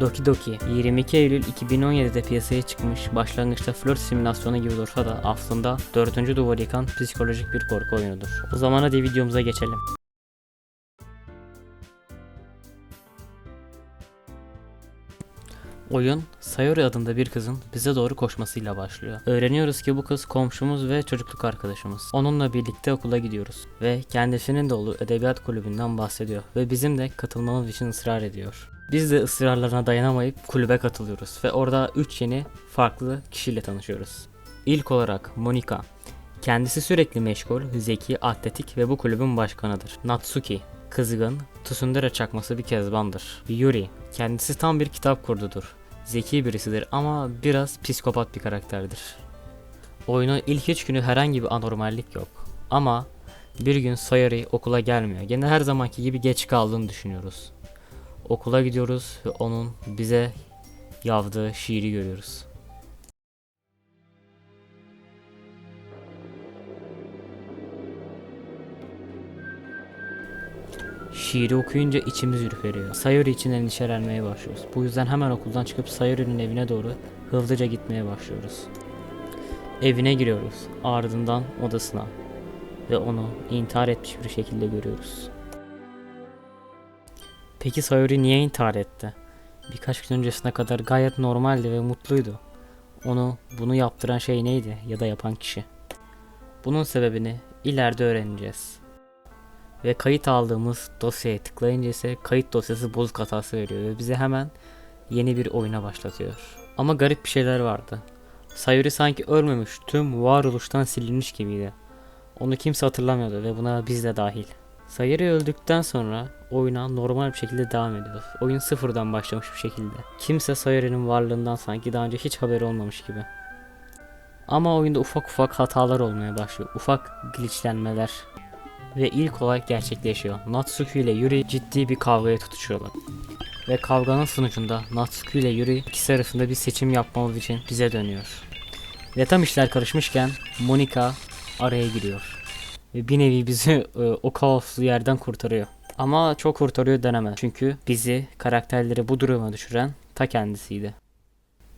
Doki Doki 22 Eylül 2017'de piyasaya çıkmış başlangıçta flört simülasyonu gibi dursa da aslında dördüncü duvarı yıkan psikolojik bir korku oyunudur. O zaman hadi videomuza geçelim. Oyun, Sayori adında bir kızın bize doğru koşmasıyla başlıyor. Öğreniyoruz ki bu kız komşumuz ve çocukluk arkadaşımız. Onunla birlikte okula gidiyoruz ve kendisinin de olduğu edebiyat kulübünden bahsediyor ve bizim de katılmamız için ısrar ediyor. Biz de ısrarlarına dayanamayıp kulübe katılıyoruz ve orada 3 yeni farklı kişiyle tanışıyoruz. İlk olarak Monika. Kendisi sürekli meşgul, zeki, atletik ve bu kulübün başkanıdır. Natsuki, kızgın, tsundere çakması bir kezbandır. Yuri, kendisi tam bir kitap kurdudur. Zeki birisidir ama biraz psikopat bir karakterdir. Oyunun ilk üç günü herhangi bir anormallik yok. Ama bir gün Sayori okula gelmiyor. Gene her zamanki gibi geç kaldığını düşünüyoruz. Okula gidiyoruz ve onun bize yazdığı şiiri görüyoruz. Şiiri okuyunca içimiz ürperiyor. Sayori için endişelenmeye başlıyoruz. Bu yüzden hemen okuldan çıkıp Sayori'nin evine doğru hızlıca gitmeye başlıyoruz. Evine giriyoruz. Ardından odasına. Ve onu intihar etmiş bir şekilde görüyoruz. Peki Sayori niye intihar etti? Birkaç gün öncesine kadar gayet normaldi ve mutluydu. Onu bunu yaptıran şey neydi ya da yapan kişi? Bunun sebebini ileride öğreneceğiz. Ve kayıt aldığımız dosyaya tıklayınca ise kayıt dosyası bozuk hatası veriyor ve bize hemen yeni bir oyuna başlatıyor. Ama garip bir şeyler vardı. Sayuri sanki ölmemiş, tüm varoluştan silinmiş gibiydi. Onu kimse hatırlamıyordu ve buna biz de dahil. Sayuri öldükten sonra oyuna normal bir şekilde devam ediyor. Oyun sıfırdan başlamış bir şekilde. Kimse Sayuri'nin varlığından sanki daha önce hiç haberi olmamış gibi. Ama oyunda ufak ufak hatalar olmaya başlıyor. Ufak glitchlenmeler, ve ilk olay gerçekleşiyor. Natsuki ile Yuri ciddi bir kavgaya tutuşuyorlar. Ve kavganın sonucunda Natsuki ile Yuri ikisi arasında bir seçim yapmamız için bize dönüyor. Ve tam işler karışmışken Monika araya giriyor. Ve bir nevi bizi e, o kaoslu yerden kurtarıyor. Ama çok kurtarıyor denemez. Çünkü bizi karakterleri bu duruma düşüren ta kendisiydi.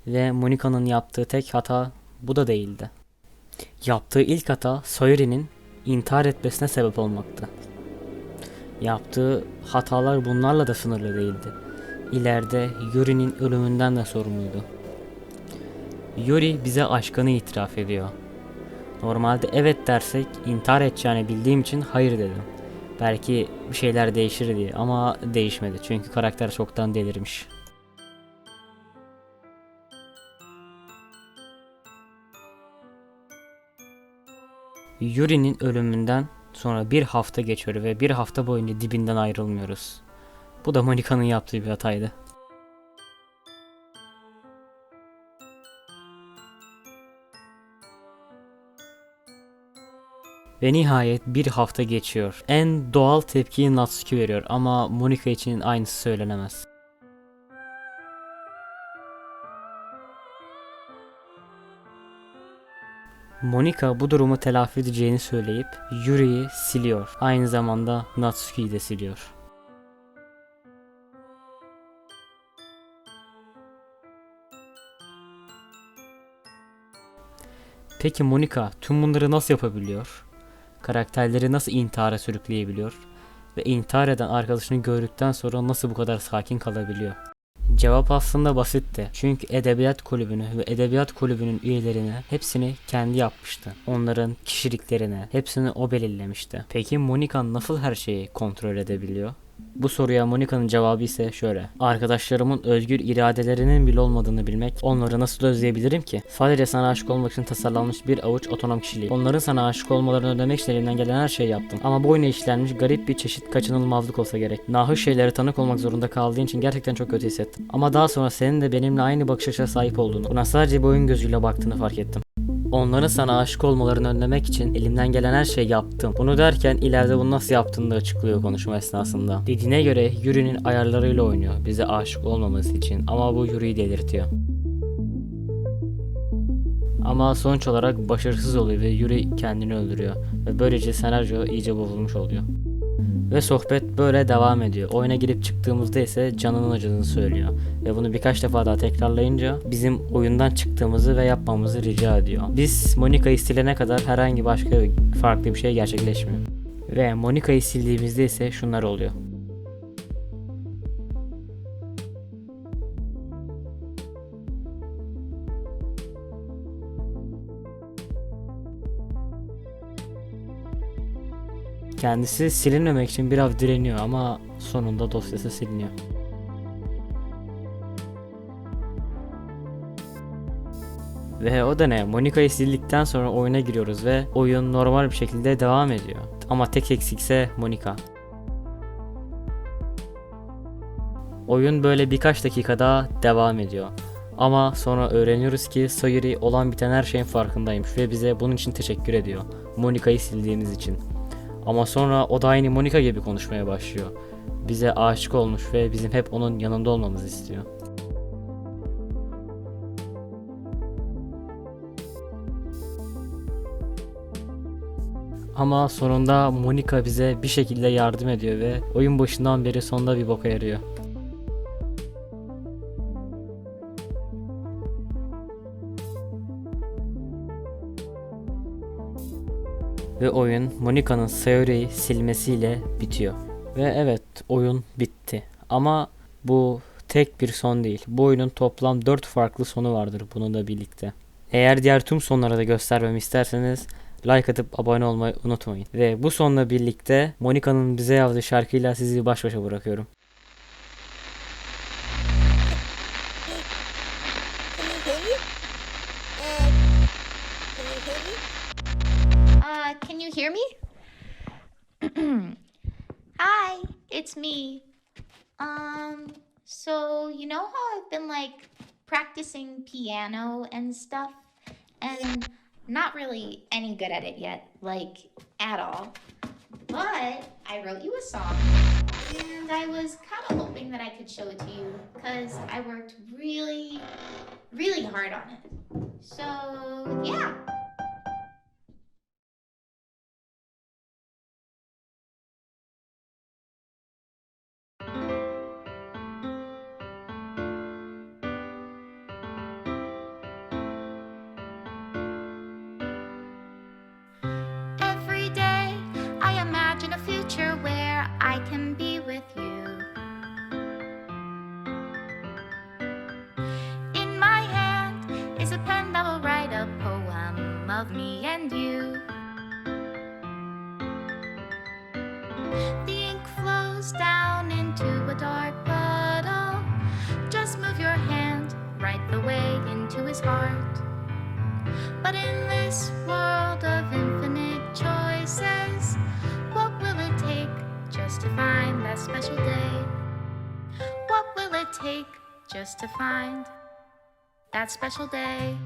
Ve Monika'nın yaptığı tek hata bu da değildi. Yaptığı ilk hata Sayori'nin intihar etmesine sebep olmaktı. Yaptığı hatalar bunlarla da sınırlı değildi. İleride Yuri'nin ölümünden de sorumluydu. Yuri bize aşkını itiraf ediyor. Normalde evet dersek intihar edeceğini bildiğim için hayır dedim. Belki bir şeyler değişir diye ama değişmedi çünkü karakter çoktan delirmiş. Yuri'nin ölümünden sonra bir hafta geçiyor ve bir hafta boyunca dibinden ayrılmıyoruz. Bu da Monika'nın yaptığı bir hataydı. Ve nihayet bir hafta geçiyor. En doğal tepkiyi Natsuki veriyor ama Monika için aynısı söylenemez. Monika bu durumu telafi edeceğini söyleyip Yuri'yi siliyor. Aynı zamanda Natsuki'yi de siliyor. Peki Monika tüm bunları nasıl yapabiliyor? Karakterleri nasıl intihara sürükleyebiliyor? Ve intihar eden arkadaşını gördükten sonra nasıl bu kadar sakin kalabiliyor? Cevap aslında basitti. Çünkü edebiyat kulübünü ve edebiyat kulübünün üyelerini hepsini kendi yapmıştı. Onların kişiliklerini hepsini o belirlemişti. Peki Monika nasıl her şeyi kontrol edebiliyor? Bu soruya Monika'nın cevabı ise şöyle. Arkadaşlarımın özgür iradelerinin bile olmadığını bilmek onları nasıl özleyebilirim ki? Sadece sana aşık olmak için tasarlanmış bir avuç otonom kişiliği. Onların sana aşık olmalarını önlemek için elimden gelen her şeyi yaptım. Ama bu oyuna işlenmiş garip bir çeşit kaçınılmazlık olsa gerek. Nahoş şeylere tanık olmak zorunda kaldığın için gerçekten çok kötü hissettim. Ama daha sonra senin de benimle aynı bakış açısına sahip olduğunu, buna sadece bir oyun gözüyle baktığını fark ettim. Onların sana aşık olmalarını önlemek için elimden gelen her şeyi yaptım. Bunu derken ileride bunu nasıl yaptığını da açıklıyor konuşma esnasında. Dediğine göre Yuri'nin ayarlarıyla oynuyor bize aşık olmaması için ama bu Yuri'yi delirtiyor. Ama sonuç olarak başarısız oluyor ve Yuri kendini öldürüyor ve böylece senaryo iyice bozulmuş oluyor. Ve sohbet böyle devam ediyor. Oyuna girip çıktığımızda ise canının acıdığını söylüyor. Ve bunu birkaç defa daha tekrarlayınca bizim oyundan çıktığımızı ve yapmamızı rica ediyor. Biz Monika'yı silene kadar herhangi başka farklı bir şey gerçekleşmiyor. Ve Monika'yı sildiğimizde ise şunlar oluyor. Kendisi silinmemek için biraz direniyor ama sonunda dosyası siliniyor. Ve o da ne? Monika'yı sildikten sonra oyuna giriyoruz ve oyun normal bir şekilde devam ediyor. Ama tek eksikse Monika. Oyun böyle birkaç dakikada devam ediyor. Ama sonra öğreniyoruz ki Sayuri olan biten her şeyin farkındaymış ve bize bunun için teşekkür ediyor. Monika'yı sildiğimiz için. Ama sonra o da aynı Monika gibi konuşmaya başlıyor. Bize aşık olmuş ve bizim hep onun yanında olmamızı istiyor. Ama sonunda Monika bize bir şekilde yardım ediyor ve oyun başından beri sonunda bir boka yarıyor. Ve oyun Monika'nın Sayori'yi silmesiyle bitiyor. Ve evet oyun bitti. Ama bu tek bir son değil. Bu oyunun toplam 4 farklı sonu vardır bununla birlikte. Eğer diğer tüm sonları da göstermemi isterseniz like atıp abone olmayı unutmayın. Ve bu sonla birlikte Monika'nın bize yazdığı şarkıyla sizi baş başa bırakıyorum. Hear me? Hi, it's me. Um, so you know how I've been like practicing piano and stuff and not really any good at it yet, like at all. But I wrote you a song and I was kind of hoping that I could show it to you because I worked really, really hard on it. So, yeah. Future where I can be with you. In my hand is a pen that will write a poem of me and you. The ink flows down into a dark puddle. Just move your hand right the way into his heart. But in this world of infinite to find that special day? What will it take just to find that special day?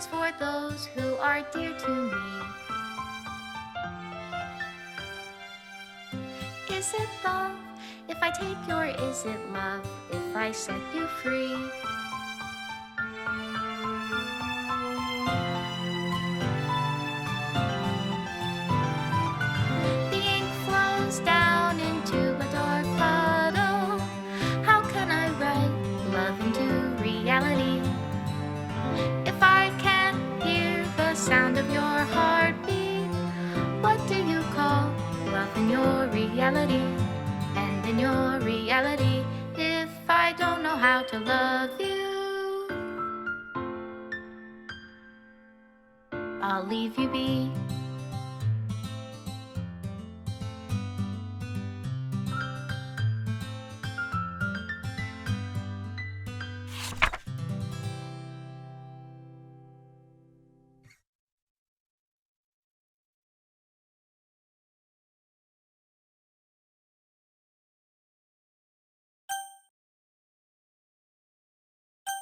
Words for those who are dear to me? Is it love if I take your is it love if I set you free? And in your reality, if I don't know how to love you, I'll leave you be.